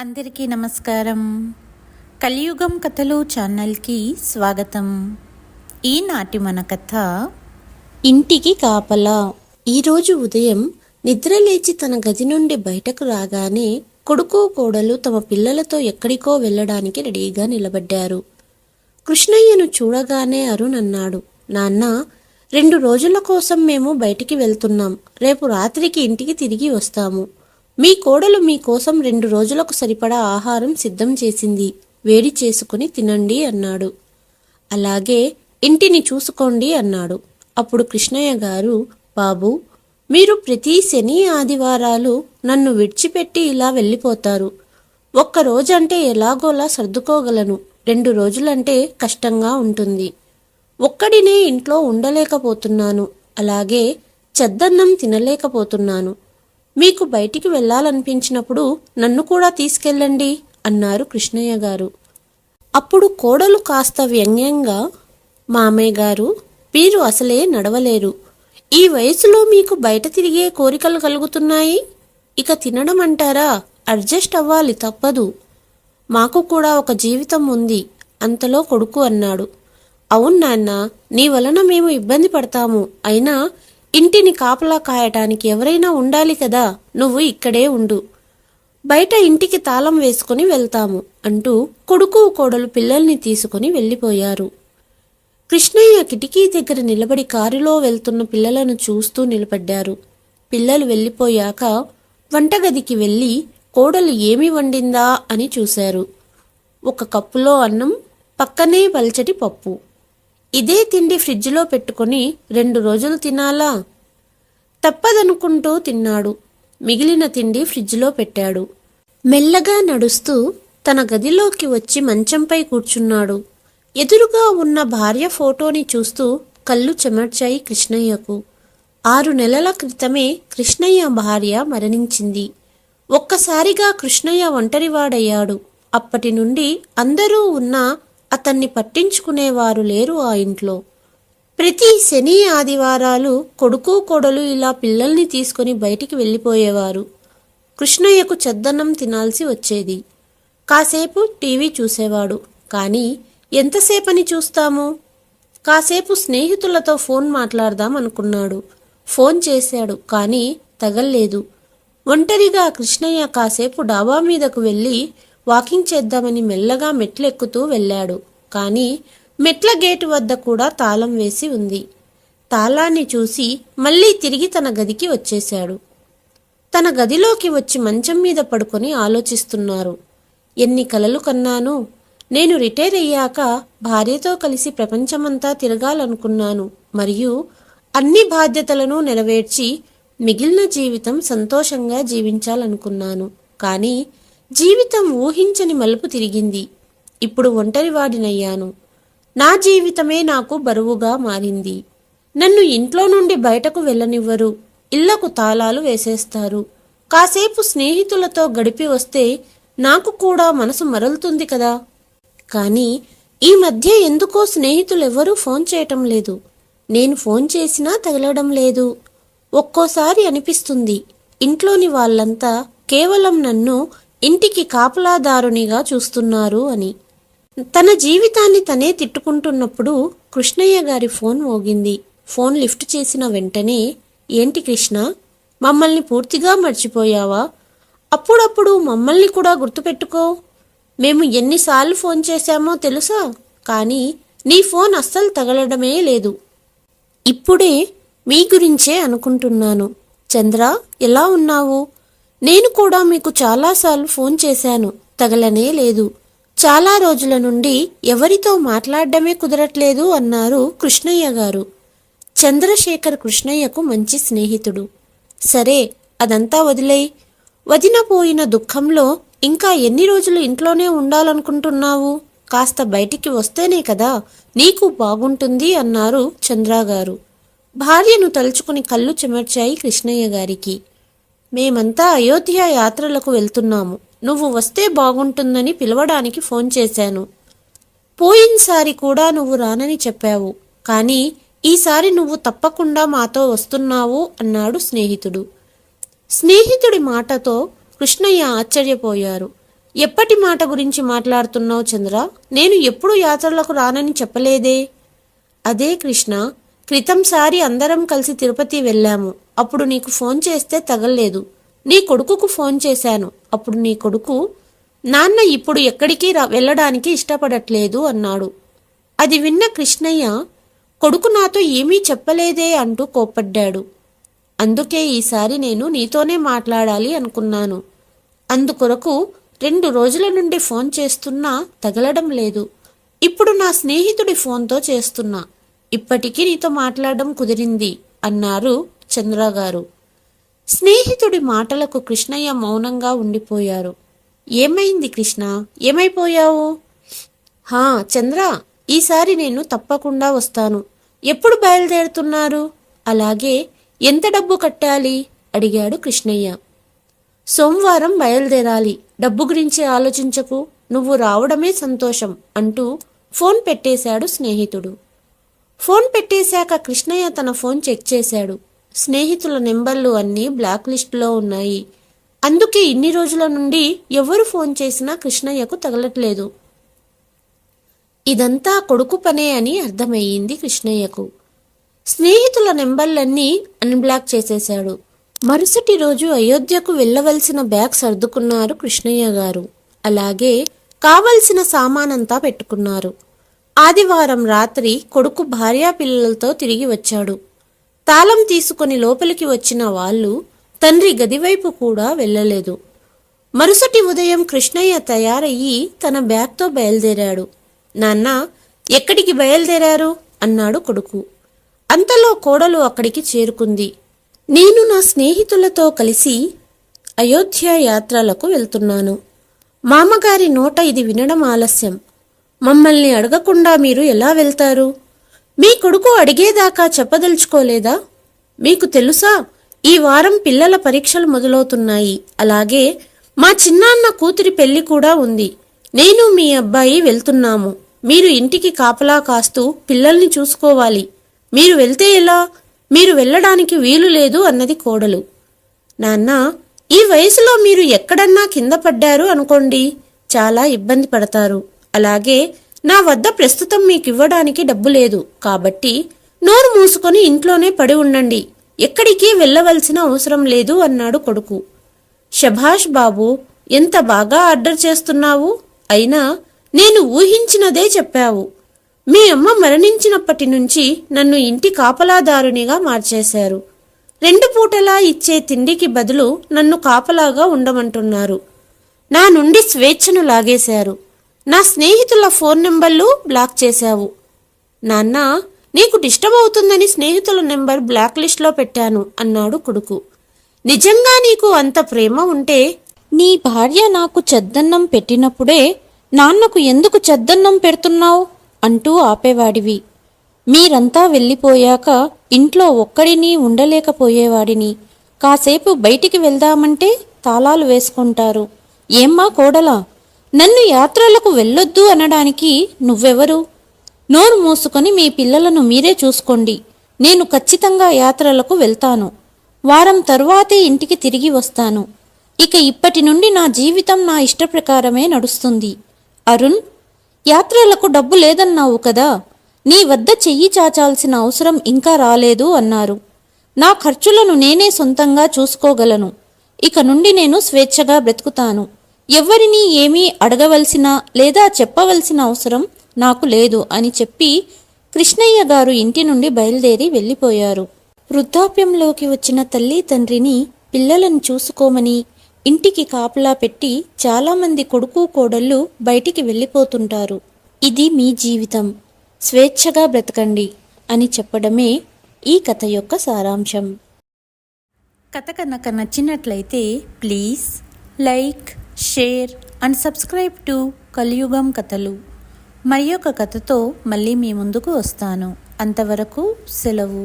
అందరికీ నమస్కారం. కలియుగం కథలు ఛానల్కి స్వాగతం. ఈనాటి మన కథ ఇంటికి కాపలా. ఈరోజు ఉదయం నిద్రలేచి తన గది నుండి బయటకు రాగానే కొడుకు కోడలు తమ పిల్లలతో ఎక్కడికో వెళ్ళడానికి రెడీగా నిలబడ్డారు. కృష్ణయ్యను చూడగానే అరుణ్ అన్నాడు నాన్న రెండు రోజుల కోసం మేము బయటికి వెళ్తున్నాం. రేపు రాత్రికి ఇంటికి తిరిగి వస్తాము. మీ కోడలు మీకోసం రెండు రోజులకు సరిపడా ఆహారం సిద్ధం చేసింది. వేడి చేసుకుని తినండి అన్నాడు. అలాగే ఇంటిని చూసుకోండి అన్నాడు. అప్పుడు కృష్ణయ్య గారు బాబు మీరు ప్రతి శని ఆదివారాలు నన్ను విడిచిపెట్టి ఇలా వెళ్ళిపోతారు. ఒక్క రోజంటే ఎలాగోలా సర్దుకోగలను. రెండు రోజులంటే కష్టంగా ఉంటుంది. ఒక్కడినే ఇంట్లో ఉండలేకపోతున్నాను. అలాగే చెద్దన్నం తినలేకపోతున్నాను. మీకు బయటికి వెళ్ళాలనిపించినప్పుడు నన్ను కూడా తీసుకెళ్ళండి అన్నారు కృష్ణయ్య గారు. అప్పుడు కోడలు కాస్త వ్యంగ్యంగా మామయ్య గారు మీరు అసలే నడవలేరు. ఈ వయసులో మీకు బయట తిరిగే కోరికలు కలుగుతున్నాయి? ఇక తినడం అంటారా? అడ్జస్ట్ అవ్వాలి తప్పదు. మాకు కూడా ఒక జీవితం ఉంది అంతలో కొడుకు అన్నాడు. అవును నాన్న నీ వలన మేము ఇబ్బంది పడతాము. అయినా ఇంటిని కాపలా కాయటానికి ఎవరైనా ఉండాలి కదా నువ్వు ఇక్కడే ఉండు. బయట ఇంటికి తాళం వేసుకుని వెళ్తాము అంటూ కొడుకు కోడలు పిల్లల్ని తీసుకుని వెళ్ళిపోయారు. కృష్ణయ్య కిటికీ దగ్గర నిలబడి కారులో వెళ్తున్న పిల్లలను చూస్తూ నిలబడ్డారు. పిల్లలు వెళ్ళిపోయాక వంటగదికి వెళ్ళి కోడలు ఏమి వండిందా అని చూశారు. ఒక కప్పులో అన్నం పక్కనే పల్చటి పప్పు. ఇదే తిండి ఫ్రిడ్జ్లో పెట్టుకొని రెండు రోజులు తినాలా? తప్పదనుకుంటూ తిన్నాడు. మిగిలిన తిండి ఫ్రిడ్జ్లో పెట్టాడు. మెల్లగా నడుస్తూ తన గదిలోకి వచ్చి మంచంపై కూర్చున్నాడు. ఎదురుగా ఉన్న భార్య ఫోటోని చూస్తూ కళ్ళు చెమర్చాయి కృష్ణయ్యకు. ఆరు నెలల క్రితమే కృష్ణయ్య భార్య మరణించింది. ఒక్కసారిగా కృష్ణయ్య ఒంటరివాడయ్యాడు. అప్పటి నుండి అందరూ ఉన్నా అతన్ని పట్టించుకునేవారు లేరు ఆ ఇంట్లో. ప్రతి శని ఆదివారాలు కొడుకు కొడలు ఇలా పిల్లల్ని తీసుకుని బయటికి వెళ్ళిపోయేవారు. కృష్ణయ్యకు చెద్దన్నం తినాల్సి వచ్చేది. కాసేపు టీవీ చూసేవాడు. కానీ ఎంతసేపని చూస్తాము? కాసేపు స్నేహితులతో ఫోన్ మాట్లాడదాం అనుకున్నాడు. ఫోన్ చేశాడు కానీ తగల్లేదు. ఒంటరిగా కృష్ణయ్య కాసేపు డాబా మీదకు వెళ్ళి వాకింగ్ చేద్దామని మెల్లగా మెట్లెక్కుతూ వెళ్ళాడు. కానీ మెట్ల గేటు వద్ద కూడా తాళం వేసి ఉంది. తాళాన్ని చూసి మళ్ళీ తిరిగి తన గదికి వచ్చేశాడు. తన గదిలోకి వచ్చి మంచం మీద పడుకొని ఆలోచిస్తున్నారు. ఎన్ని కలలు కన్నాను? నేను రిటైర్ అయ్యాక భార్యతో కలిసి ప్రపంచమంతా తిరగాలనుకున్నాను. మరియు అన్ని బాధ్యతలను నెరవేర్చి మిగిలిన జీవితం సంతోషంగా జీవించాలనుకున్నాను. కానీ జీవితం ఊహించని మలుపు తిరిగింది. ఇప్పుడు ఒంటరివాడినయ్యాను నా జీవితమే నాకు బరువుగా మారింది. నన్ను ఇంట్లో నుండి బయటకు వెళ్ళనివ్వరు. ఇళ్ళకు తాళాలు వేసేస్తారు. కాసేపు స్నేహితులతో గడిపి వస్తే నాకు కూడా మనసు మరలుతుంది కదా. కానీ ఈ మధ్య ఎందుకో స్నేహితులెవ్వరూ ఫోన్ చేయటం లేదు. నేను ఫోన్ చేసినా తగలడం లేదు. ఒక్కోసారి అనిపిస్తుంది ఇంట్లోని వాళ్ళంతా కేవలం నన్ను ఇంటికి కాపలాదారునిగా చూస్తున్నారు అని. తన జీవితాన్ని తనే తిట్టుకుంటున్నప్పుడు కృష్ణయ్య గారి ఫోన్ మోగింది. ఫోన్ లిఫ్ట్ చేసిన వెంటనే ఏంటి కృష్ణ మమ్మల్ని పూర్తిగా మర్చిపోయావా? అప్పుడప్పుడు మమ్మల్ని కూడా గుర్తుపెట్టుకో. మేము ఎన్నిసార్లు ఫోన్ చేశామో తెలుసా? కానీ నీ ఫోన్ అస్సలు తగలడమే లేదు. ఇప్పుడే మీ గురించే అనుకుంటున్నాను. చంద్ర ఎలా ఉన్నావు? నేను కూడా మీకు చాలాసార్లు ఫోన్ చేశాను. తగలనే లేదు. చాలా రోజుల నుండి ఎవరితో మాట్లాడడమే కుదరట్లేదు అన్నారు కృష్ణయ్య గారు. చంద్రశేఖర్ కృష్ణయ్యకు మంచి స్నేహితుడు. సరే అదంతా వదిలేయి. వదినపోయిన దుఃఖంలో ఇంకా ఎన్ని రోజులు ఇంట్లోనే ఉండాలనుకుంటున్నావు? కాస్త బయటికి వస్తేనే కదా నీకు బాగుంటుంది అన్నారు చంద్రగారు. భార్యను తలుచుకుని కళ్ళు చెమర్చాయి కృష్ణయ్య గారికి. మేమంతా అయోధ్య యాత్రలకు వెళ్తున్నాము. నువ్వు వస్తే బాగుంటుందని పిలవడానికి ఫోన్ చేశాను. పోయినసారి కూడా నువ్వు రానని చెప్పావు. కానీ ఈసారి నువ్వు తప్పకుండా మాతో వస్తున్నావు అన్నాడు స్నేహితుడు. స్నేహితుడి మాటతో కృష్ణయ్య ఆశ్చర్యపోయారు. ఎప్పటి మాట గురించి మాట్లాడుతున్నావు చంద్ర? నేను ఎప్పుడు యాత్రలకు రానని చెప్పలేదే? అదే కృష్ణ క్రితంసారి అందరం కలిసి తిరుపతి వెళ్ళాము. అప్పుడు నీకు ఫోన్ చేస్తే తగల్లేదు. నీ కొడుకుకు ఫోన్ చేశాను. అప్పుడు నీ కొడుకు నాన్న ఇప్పుడు ఎక్కడికి వెళ్ళడానికి ఇష్టపడట్లేదు అన్నాడు. అది విన్న కృష్ణయ్య కొడుకు నాతో ఏమీ చెప్పలేదే అంటూ కోప్పడ్డాడు. అందుకే ఈసారి నేను నీతోనే మాట్లాడాలి అనుకున్నాను. అందుకొరకు రెండు రోజుల నుండి ఫోన్ చేస్తున్నా తగలడం లేదు. ఇప్పుడు నా స్నేహితుడి ఫోన్తో చేస్తున్నా. ఇప్పటికీ నీతో మాట్లాడడం కుదిరింది అన్నారు చంద్ర గారు. స్నేహితుడి మాటలకు కృష్ణయ్య మౌనంగా ఉండిపోయారు. ఏమైంది కృష్ణ? ఏమైపోయావు? హా చంద్ర ఈసారి నేను తప్పకుండా వస్తాను. ఎప్పుడు బయలుదేరుతున్నారు? అలాగే ఎంత డబ్బు కట్టాలి? అడిగాడు కృష్ణయ్య. సోమవారం బయలుదేరాలి. డబ్బు గురించి ఆలోచించకు. నువ్వు రావడమే సంతోషం అంటూ ఫోన్ పెట్టేశాడు స్నేహితుడు. ఫోన్ పెట్టేశాక కృష్ణయ్య తన ఫోన్ చెక్ చేశాడు. స్నేహితుల నెంబర్లు అన్నీ బ్లాక్ లిస్టులో ఉన్నాయి. అందుకే ఇన్ని రోజుల నుండి ఎవరు ఫోన్ చేసినా కృష్ణయ్యకు తగలట్లేదు. ఇదంతా కొడుకు పనే అని అర్థమయ్యింది కృష్ణయ్యకు. స్నేహితుల నెంబర్లన్నీ అన్బ్లాక్ చేసేశాడు. మరుసటి రోజు అయోధ్యకు వెళ్ళవలసిన బ్యాగ్ సర్దుకున్నారు కృష్ణయ్య గారు. అలాగే కావలసిన సామానంతా పెట్టుకున్నారు. ఆదివారం రాత్రి కొడుకు భార్యా పిల్లలతో తిరిగి వచ్చాడు. తాళం తీసుకుని లోపలికి వచ్చిన వాళ్ళు తండ్రి గదివైపు కూడా వెళ్ళలేదు. మరుసటి ఉదయం కృష్ణయ్య తయారయ్యి తన బ్యాగ్తో బయలుదేరాడు. నాన్న ఎక్కడికి బయలుదేరారు? అన్నాడు కొడుకు. అంతలో కోడలు అక్కడికి చేరుకుంది. నేను నా స్నేహితులతో కలిసి అయోధ్య యాత్రలకు వెళ్తున్నాను. మామగారి నోట ఇది వినడం ఆలస్యం. మమ్మల్ని అడగకుండా మీరు ఎలా వెళ్తారు? మీ కొడుకు అడిగేదాకా చెప్పదలుచుకోలేదా? మీకు తెలుసా ఈ వారం పిల్లల పరీక్షలు మొదలవుతున్నాయి. అలాగే మా చిన్నాన్న కూతురి పెళ్ళి కూడా ఉంది. నేను మీ అబ్బాయి వెళ్తున్నాము. మీరు ఇంటికి కాపలా కాస్తూ పిల్లల్ని చూసుకోవాలి. మీరు వెళ్తే ఎలా? మీరు వెళ్ళడానికి వీలు లేదు అన్నది కోడలు. నాన్న ఈ వయసులో మీరు ఎక్కడన్నా కింద పడ్డారు అనుకోండి చాలా ఇబ్బంది పడతారు. అలాగే నా వద్ద ప్రస్తుతం మీకు ఇవ్వడానికి డబ్బు లేదు. కాబట్టి నోరు మూసుకొని ఇంట్లోనే పడి ఉండండి. ఎక్కడికి వెళ్ళవలసిన అవసరం లేదు అన్నాడు కొడుకు. శభాష్ బాబు ఎంత బాగా ఆర్డర్ చేస్తున్నావు? అయినా నేను ఊహించినదే చెప్పావు. మీ అమ్మ మరణించినప్పటి నుంచి నన్ను ఇంటి కాపలాదారునిగా మార్చేశారు. రెండు పూటలా ఇచ్చే తిండికి బదులు నన్ను కాపలాగా ఉండమంటున్నారు. నా నుండి స్వేచ్ఛను లాగేశారు. నా స్నేహితుల ఫోన్ నెంబర్లు బ్లాక్ చేశావు. నాన్న నీకు డిస్టర్బ్ అవుతుందని స్నేహితుల నెంబర్ బ్లాక్ లిస్ట్లో పెట్టాను అన్నాడు కొడుకు. నిజంగా నీకు అంత ప్రేమ ఉంటే? నీ భార్య నాకు చెద్దన్నం పెట్టినప్పుడే నాన్నకు ఎందుకు చెద్దన్నం పెడుతున్నావు? అంటూ ఆపేవాడివి. మీరంతా వెళ్ళిపోయాక ఇంట్లో ఒక్కడిని ఉండలేకపోయేవాడిని. కాసేపు బయటికి వెళ్దామంటే తాళాలు వేసుకుంటారు. ఏమ్మా కోడలా? నన్ను యాత్రలకు వెళ్ళొద్దు అనడానికి నువ్వెవరు? నోరు మూసుకొని మీ పిల్లలను మీరే చూసుకోండి. నేను ఖచ్చితంగా యాత్రలకు వెళ్తాను. వారం తరువాతే ఇంటికి తిరిగి వస్తాను. ఇక ఇప్పటి నుండి నా జీవితం నా ఇష్టప్రకారమే నడుస్తుంది. అరుణ్ యాత్రలకు డబ్బు లేదన్నావు కదా? నీ వద్ద చెయ్యి చాచాల్సిన అవసరం ఇంకా రాలేదు అన్నారు. నా ఖర్చులను నేనే సొంతంగా చూసుకోగలను. ఇక నుండి నేను స్వేచ్ఛగా బ్రతుకుతాను. ఎవ్వరినీ ఏమీ అడగవలసిన లేదా చెప్పవలసిన అవసరం నాకు లేదు అని చెప్పి కృష్ణయ్య గారు ఇంటి నుండి బయలుదేరి వెళ్ళిపోయారు. వృద్ధాప్యంలోకి వచ్చిన తల్లి తండ్రిని పిల్లలను చూసుకోమని ఇంటికి కాపలా పెట్టి చాలామంది కొడుకు కోడళ్ళు బయటికి వెళ్ళిపోతుంటారు. ఇది మీ జీవితం. స్వేచ్ఛగా బ్రతకండి అని చెప్పడమే ఈ కథ యొక్క సారాంశం. కథ కనుక నచ్చినట్లయితే please like share and subscribe to Kaliyugam Kathalu మరి ఒక కథతో మళ్ళీ మీ ముందుకు వస్తాను అంతవరకు సెలవు